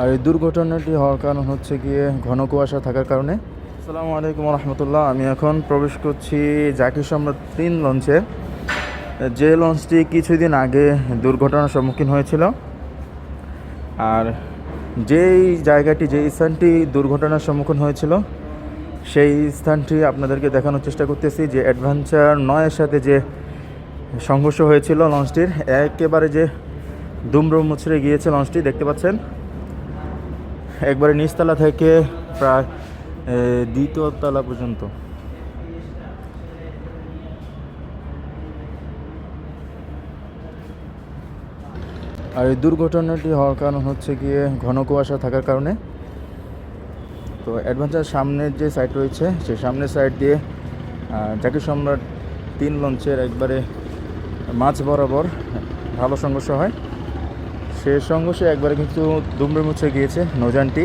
আর এই দুর্ঘটনাটি হওয়ার কারণ হচ্ছে গিয়ে ঘন কুয়াশা থাকার কারণে। আসসালামু আলাইকুম রহমতুল্লাহ আমি এখন প্রবেশ করছি জাকির সম্রাট তিন লঞ্চে। যে লঞ্চটি কিছুদিন আগে দুর্ঘটনার সম্মুখীন হয়েছিল। আর যেই জায়গাটি, যেই স্থানটি দুর্ঘটনার সম্মুখীন হয়েছিল, সেই স্থানটি আপনাদেরকে দেখানোর চেষ্টা করতেছি যে অ্যাডভেঞ্চার নয়ের সাথে যে সংঘর্ষ হয়েছিল লঞ্চটির, একেবারে যে দুমড়ে মুচড়ে গিয়েছে লঞ্চটি, দেখতে পাচ্ছেন? একবারে নিচতলা থেকে প্রায় দ্বিতীয় তলা পর্যন্ত। আর এই দুর্ঘটনাটি হওয়ার কারণ হচ্ছে গিয়ে ঘন কুয়াশা থাকার কারণে। তো অ্যাডভেঞ্চার সামনের যে সাইড রয়েছে, সেই সামনের সাইড দিয়ে জাকির সম্রাট তিন লঞ্চের একবারে মাঝ বরাবর ভালো সংঘর্ষ হয়। সে সংঘর্ষে একবারে কিন্তু দুমড়ে মুছে গিয়েছে নৌযানটি।